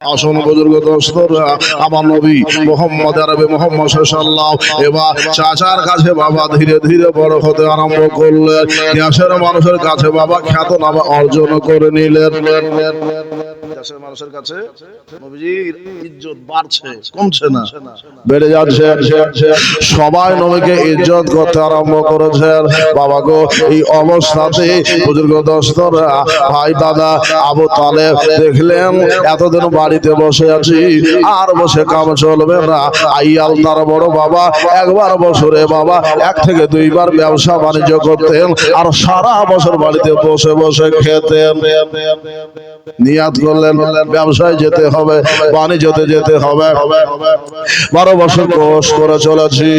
আসন বুজুর্গ দোস্তরা, আমার নবী মোহাম্মদ আরবে মোহাম্মদ সাল্লাহ এবার চাচার কাছে বাবা ধীরে ধীরে বড় হতে আরম্ভ করলেন। দেশের মানুষের কাছে বাবা খ্যাত নামা অর্জন করে নিলেন। সবাই নবীকে ইজ্জত করতে আরম্ভ করেছেন। বাবা গো, এই অবস্থাতে বুজুর্গ ভাই দাদা, আবু দেখলেন এতদিন বাড়িতে বসে আছি, আর বসে কাম চলবে না। আইয়াল তার বড় বাবা, একবার বছরে বাবা, এক থেকে দুইবার ব্যবসা বাণিজ্য করতেন, আর সারা বছর বাড়িতে বসে বসে খেতেন। নিয়াত করলেন ব্যবসায় যেতে হবে বাণিজ্যতে যেতে হবে। বারো বছর কোর্স করে চলেছি।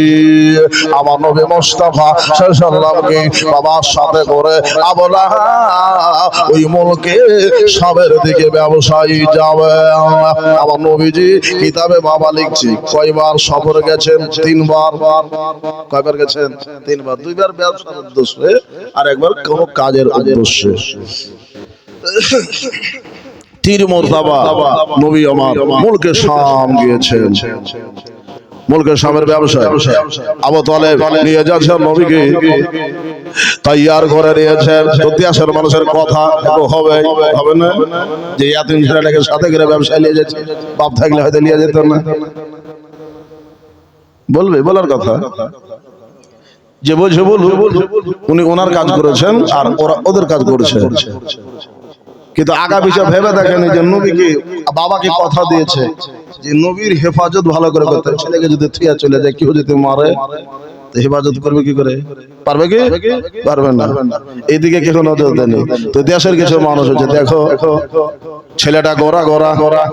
আমার নবী মোস্তাফা সাল্লামকে বাবার সাথে করে আবলা ওই মূলকে সবের দিকে ব্যবসায়ী যাবে। আমার নবীজি কিতাবে বাবা লিখছি কয়বার সফরে গেছেন? তিনবার। কয়বার গেছেন? তিনবার। দুইবার ব্যবসার উদ্দেশ্যে আর একবার কোন কাজের উদ্দেশ্যে। তীর মোরতাবা নবী আমার। মুলকে শাম গিয়েছেন মুলকে শামের ব্যবসায়। আবু তালেব নিয়ে যাচ্ছেন নবীকে। তৈয়ার করে নিয়েছেন। ইতিহাসের মানুষের কথা হবে হবে না? যে ইয়াতিম ছেলেটাকে সাথে করে ব্যবসায় নিয়ে যাচ্ছে বাপ থাকলে হয়তো নিয়ে যেত না। বলবে, বলার কথা? যে বলছে বলু উনি ওনার কাজ করেছেন আর ওরা ওদের কাজ করেছে। কিন্তু আগা বিষয় ভেবে দেখেন যে নবীকে বাবাকে কথা দিয়েছে যে নবীর হেফাজত ভালো করে করতে। ছেলেকে যদি থিয়া চলে যায় কেউ যদি মারে হেফাজত করবে কি করে? পারবে কি? পারবে না। এইদিকে কেউ নজর দেয়নি তো দেশের কিছু মানুষ হচ্ছে দেখো ছেলেটা গোরা গোরা। গোরা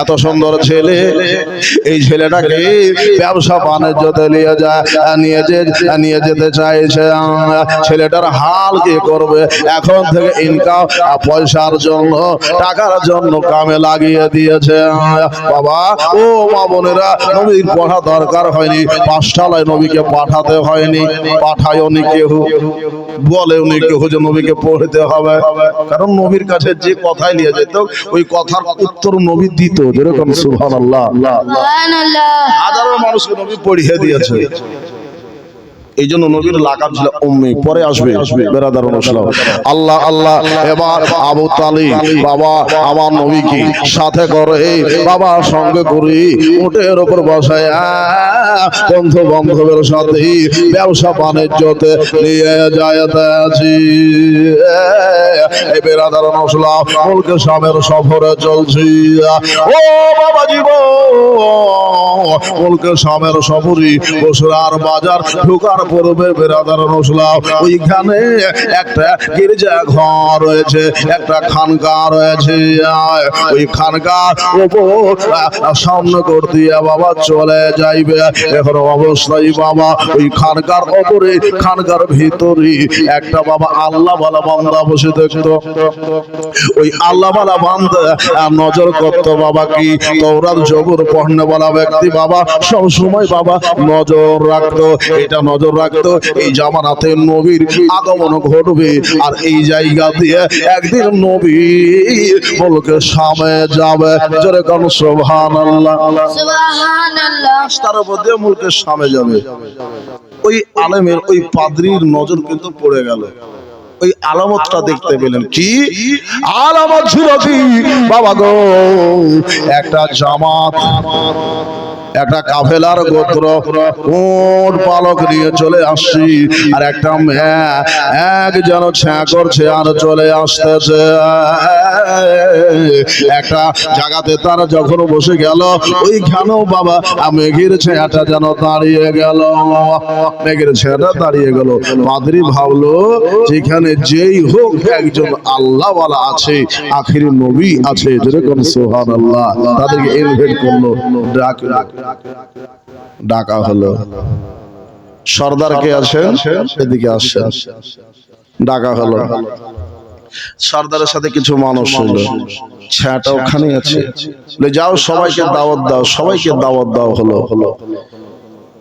এত সুন্দর ছেলে। এই ছেলেটাকে ব্যবসা বাণিজ্যতে নিয়ে যায় নিয়ে যে নিয়ে যেতে চাইছে। ছেলেটার হাল কি করবে? এখন থেকে ইনকাম পয়সার জন্য টাকার জন্য কামে লাগিয়ে দিয়েছে। বাবা ও মা বোনেরা নবীর পড়া দরকার হয়নি। পাঁচটা পাঁচটালায় নবীকে পাঠাতে হয়নি পাঠায় উনি কেউ বলে উনি কেহু যে নবীকে পড়তে হবে। কারণ নবীর কাছে যে কথাই নিয়ে যেত ওই কথার উত্তর নবী দিত যেরকম সুহান আল্লাহ হাজারো মানুষকে নবী পড়িয়ে দিয়েছে। এই জন্য নবীর লাকাব ছিল উম্মি, পরে আসবে বেরাদার অনুসলাম আল্লাহ আল্লাহ, এবার আবু তালি বাবা, আমার নবীকে সাথে করে বাবা সঙ্গে করি উটের ওপর বসায় বন্ধু বান্ধবের সাথে ব্যবসা বাণিজ্যতে নিয়ে যায় আছি। এই বেরাদার অনুসলাম মুলকে স্বামের সফরে চলছি। ও বাবা জীবন, মুলকে স্বামের সফরি বসরার বাজার ঢোকার পূর্বে বেরাদার নসলাম ওইখানে একটা গির্জা ঘর রয়েছে, একটা খানকা রয়েছে। ওই খানকার উপর সামনে করে দিয়ে বাবা চলে যাইবে। এখন অবস্থায় বাবা, ওই খানকার ওপরে খানকার ভিতরে একটা বাবা আল্লাহ বালা বান্দা বসে দেখতো। ওই আল্লাহ বালা বান্দা নজর করতো বাবা কি? তৌরাত জবর পড়নে বলা ব্যক্তি বাবা সব সময় বাবা নজর রাখতো। এটা নজর রাখতো এই জামানাতে নবীর আগমন ঘটবে। আর এই জায়গা দিয়ে একদিন নবী বলকে সামনে যাবে। জোরে কোন সোভান আল্লাহ তার উপর দিয়ে মুলকের সামনে যাবে। ওই আলেমের ওই পাদ্রির নজর কিন্তু পড়ে গেল। ওই আলামতটা দেখতে পেলেন। কি? আলামত ছিল কি? বাবা গো একটা জামাত। একটা কাফেলার গোত্র, উট পালক নিয়ে চলে আসছি। আর একটা এক যেন ছ্যাঁ করছে আর চলে আসতেছে। একটা জায়গাতে তারা যখন বসে গেল, ওইখানেও বাবা মেঘের ছেঁটা যেন দাঁড়িয়ে গেল। মেঘের ছেঁটা দাঁড়িয়ে গেল। পাদ্রি ভাবলো, যেখানে যেই হোক একজন আল্লাহ আছে, আখিরি নবী আছে, যেরকম সোহান আল্লাহ তাদেরকে ইনভাইট করল। ডাক, ডাকা হলো। সর্দার কে আছেন এদিকে আসছেন ডাকা হলো। সর্দারের সাথে কিছু মানুষ হলো ছাটা ওখানে আছে। বলে, যাও সবাইকে দাওয়াত দাও সবাইকে দাওয়াত দাও হলো হলো।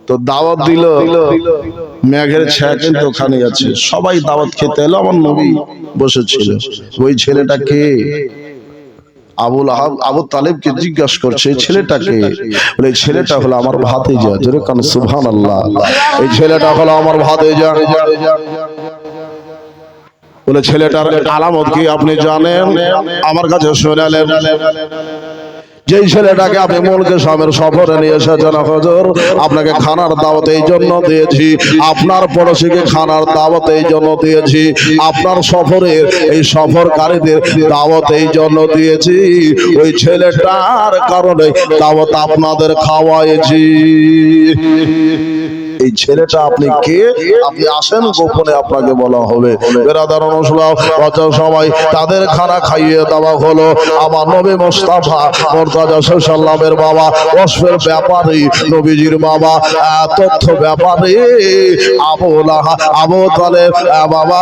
তো দাওয়াত দিল। মেঘের ছায়া কিন্তু ওখানে আছে। সবাই দাওয়াত খেতে এলো। আমার নবী বসেছিল। ওই ছেলেটা কে? আবুল আহাব আবু তালেবকে জিজ্ঞাসা করছে এই ছেলেটাকে বলে এই ছেলেটা হলো আমার ভাতিজা। জোরে কান সুবহান আল্লাহ এই ছেলেটা হলো আমার ভাতিজা। বলে ছেলেটার আলামত কি আপনি জানেন? আমার কাছে শোনালেন যেই ছেলেটাকে আপনি মূলকে স্বামীর সফরে নিয়ে এসেছেন হজর আপনাকে খানার দাওয়াত এই জন্য দিয়েছি আপনার পড়োশিকে খানার দাওয়াত এই জন্য দিয়েছি আপনার সফরের এই সফরকারীদের দাওয়াত এই জন্য দিয়েছি ওই ছেলেটার কারণে দাওয়াত আপনাদের খাওয়াইছি। এই ছেলেটা আপনি কে? আপনি আসেন গোপনে আপনাকে বলা হবে। বেরাদার সময়, তাদের খানা খাইয়ে দেওয়া হলো। আমার নবী মোস্তাফা মোরতাজা সাল্লামের বাবা ওসফের ব্যাপারী, নবীজির বাবা তথ্য ব্যাপারী, আবু লাহা, আবু তালেব বাবা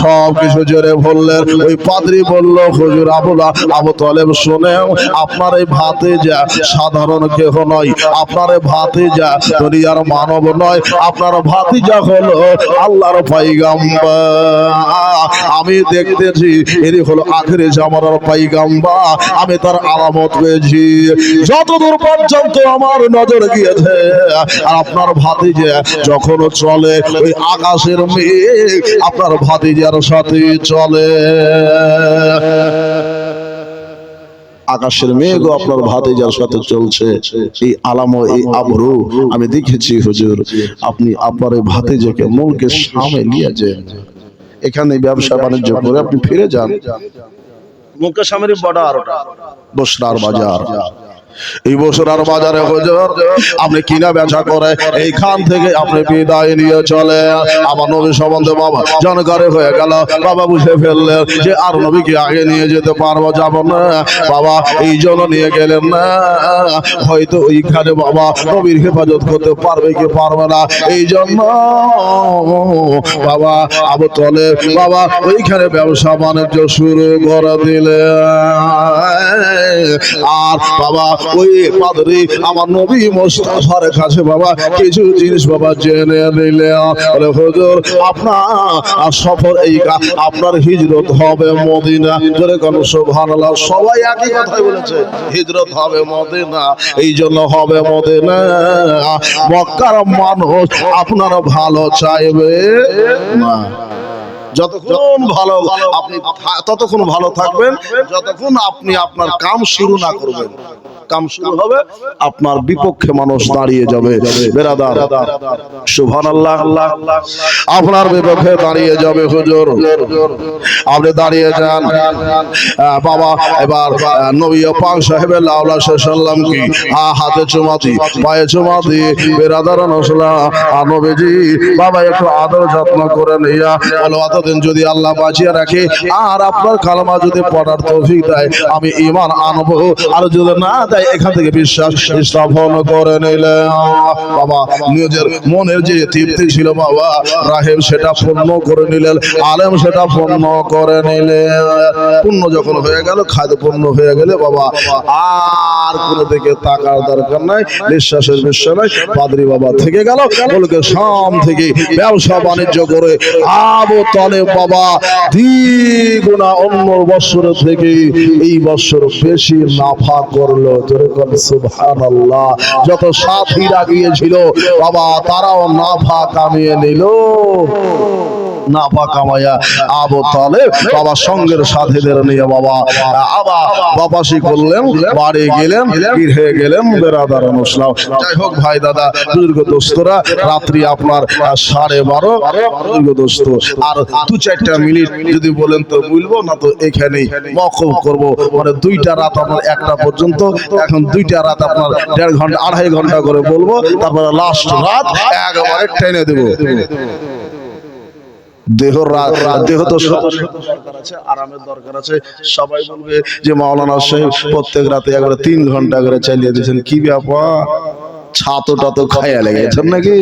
সব কিছু জেনে বললেন। ওই পাদ্রি বলল, হুজুর আবুলা আবু তালেব শুনে, আপনার এই ভাতে যা সাধারণ কেহ নয়। আপনার ভাতে যা দুনিয়ার মানব নয়, আপনার ভাতিজা হলো আল্লাহর পাইগাম্বা আমি দেখতেছি, এরই হলো আখেরে জামানার পাইগাম্বা আমি তার আলামত পেয়েছি। যতদূর পর্যন্ত আমার নজর গিয়েছে, আর আপনার ভাতিজা যখন চলে, ওই আকাশের মেঘ আপনার ভাতিজার সাথে চলে। আকাশের মেঘও আপনার ভাতে যার সাথে চলছে। এই আলাম এই আবরু আমি দেখেছি হুজুর। আপনি আপনার এই যেকে মূলকে সামনে নিয়ে যান। এখানে ব্যবসা বাণিজ্য করে আপনি ফিরে যান। মুখে আমের বর্ডার বসরার বাজার। এই বছরার বাজারে হুজুর, আপনি কিনা বেচা করে এইখান থেকে আপনি বিদায় নিয়ে চলে আমার নবী সম্বন্ধে বাবা জানকারে হয়ে গেল। বাবা বুঝে ফেললেন যে আর নবীকে আগে নিয়ে যেতে পারব, যাব না। বাবা এই জন্য নিয়ে গেলেন না। হয়তো ওইখানে বাবা নবীর হেফাজত করতে পারবে কি পারবে না। এই জন্য বাবা আবু তলে বাবা ওইখানে ব্যবসা বাণিজ্য শুরু করে দিলে আর বাবা ওই পাদরি আমার নবী কাছে, বাবা, কিছু জিনিস বাবা জেনে নিলে। বলে, হুজুর আপনার সফর এই আপনার হিজরত হবে মদিনা। জোরে কোন, সুবহানাল্লাহ, সবাই একই কথাই বলেছে, হিজরত হবে মদিনা, এই জন্য হবে মদিনা। মক্কার মানুষ আপনার ভালো চাইবে না। যতক্ষণ ভালো, আপনি ততক্ষণ ভালো থাকবেন, যতক্ষণ আপনি আপনার কাম শুরু না করবেন। কাম শুরু হবে আপনার বিপক্ষে মানুষ দাঁড়িয়ে যাবে। বেরাদার সুভান আল্লাহ আল্লাহ আপনার বিপক্ষে দাঁড়িয়ে যাবে হুজুর। আপনি দাঁড়িয়ে যান। বাবা এবার নবী পাক সাহেবের লাউলা সাল্লাম কি? আহ, হাতে চুমা দি পায়ে চুমা দি বেরাদার নসলা আর নবীজি বাবা একটু আদর যত্ন করে নিয়া বলো এতদিন যদি আল্লাহ বাঁচিয়ে রাখে আর আপনার কালমা যদি পড়ার তৌফিক দেয় আমি ইমান আনব। আর যদি না দেয় এখান থেকে বিশ্বাস স্থাপন করে নিলে। বাবা, নিজের মনের যে তৃপ্তি ছিল বাবা, রাহেব সেটা পূর্ণ করে নিলেন, আলেম সেটা পূর্ণ করে নিলেন। পূর্ণ যখন হয়ে গেল, খাদ্য পূর্ণ হয়ে গেলে বাবা, আর কোনো দিকে তাকার দরকার নাই, নিঃশ্বাসের বিষয় নাই। পাদ্রি বাবা থেকে গেল বলকে শাম থেকে ব্যবসা বাণিজ্য করে আবু তলে বাবা, দ্বিগুণা অন্য বছর থেকে এই বছর বেশি নাফা করল। যেরকম সুবহান যত সাথীরা গিয়েছিল বাবা তারাও নাফা কামিয়ে নিল। নাফা কামাইয়া আবু তালে বাবা সঙ্গের সাথীদের নিয়ে বাবা আবার বাবাসি করলেন, বাড়ি গেলেন হয়ে গেলেন বেরাদার মুসলাম যাই হোক ভাই দাদা বুজুর্গ দোস্তরা, রাত্রি আপনার সাড়ে বারো। বুজুর্গ দোস্ত, আর দু চারটা মিনিট যদি বলেন তো বলব, না তো এখানেই মকব করব। মানে দুইটা রাত আপনার, একটা পর্যন্ত। এখন দুইটা রাত আপনার, দেড় ঘণ্টা, আড়াই ঘণ্টা করে বলব। তারপরে লাস্ট রাত, একেবারে টেনে দেবো। দেহ দেহ তো দরকার আছে আরামের দরকার আছে। সবাই বলবে যে মাওলানা সাহেব প্রত্যেক রাতে একবারে তিন ঘণ্টা করে চালিয়ে দিয়েছেন। কি ব্যাপার? ছাতো টাতো খাইয়া লেগেছেন নাকি?